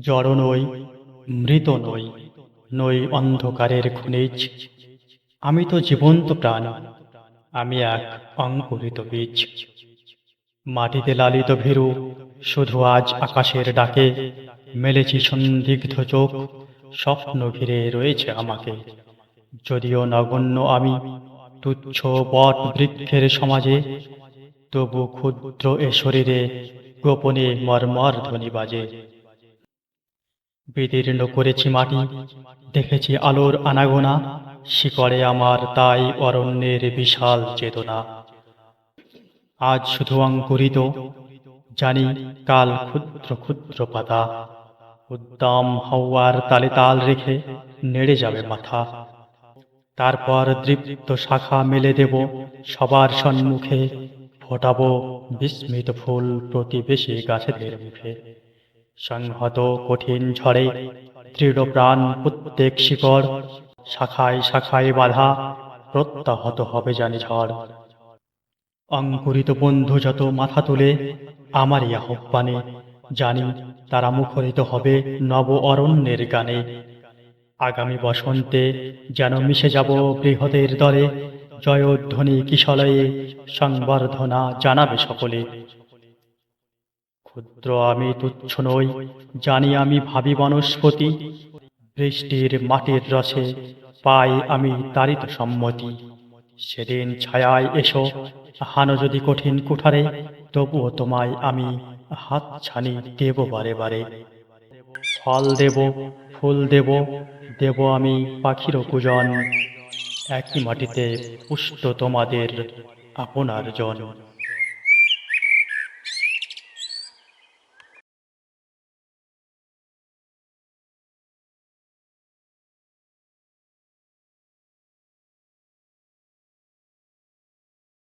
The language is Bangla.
জড় নই, মৃত নই নই অন্ধকারের খনিজ। আমি তো জীবন্ত প্রাণ, আমি এক অঙ্কুরিত বীজ। মাটিতে লালিত ভীরু, শুধু আজ আকাশের ডাকে, মেলেছি সন্দিগ্ধ চোখ, স্বপ্ন ঘিরে রয়েছে আমাকে। যদিও নগণ্য আমি, তুচ্ছ বট বৃক্ষের সমাজে, তবু ক্ষুদ্র এ শরীরে গোপনে মর্মর ধ্বনি বাজে বিদীর্ণ করেছি মাটি, দেখেছি আলোর আনাগোনা, শিকড়ে আমার তাই অরণ্যের বিশাল চেতনা। আজ শুধু অঙ্কুরিত, জানি কাল ক্ষুদ্র ক্ষুদ্র পাতা, উদ্দাম হাওয়ার তালে তাল রেখে নেড়ে যাবে মাথা। তারপর দৃপ্ত শাখা মেলে দেব, সবার সম্মুখে ফোটাবো বিস্মিত ফুল প্রতিবেশী গাছেদের মুখে। সংহত কঠিন ঝড়ে দৃঢ় প্রাণ প্রত্যেক শিকড়, শাখায় শাখায় বাধা, প্রত্যাহত হবে জানি ঝড়। অঙ্কুরিত বন্ধু যত মাথা তুলে, আমারই আহ্বানে, জানি তারা মুখরিত হবে নব অরণ্যের গানে। আগামী বসন্তে যেন মিশে যাব বৃহদের দলে, জয়ধ্বনি কিশলয়ে সংবর্ধনা জানাবে সকলে। ক্ষুদ্র আমি তুচ্ছ নই, জানি আমি ভাবি বনস্পতি। বৃষ্টির মাটির রসে পাই আমি তারিত সম্মতি। সেদিন ছায়ায় এসো হানো যদি কঠিন কুঠারে, তবুও তোমায় আমি হাত ছানি দেব বারে বারে। ফল দেব, ফুল দেব দেব আমি পাখির কুজন। একই মাটিতে পুষ্ট তোমাদের আপনার জন।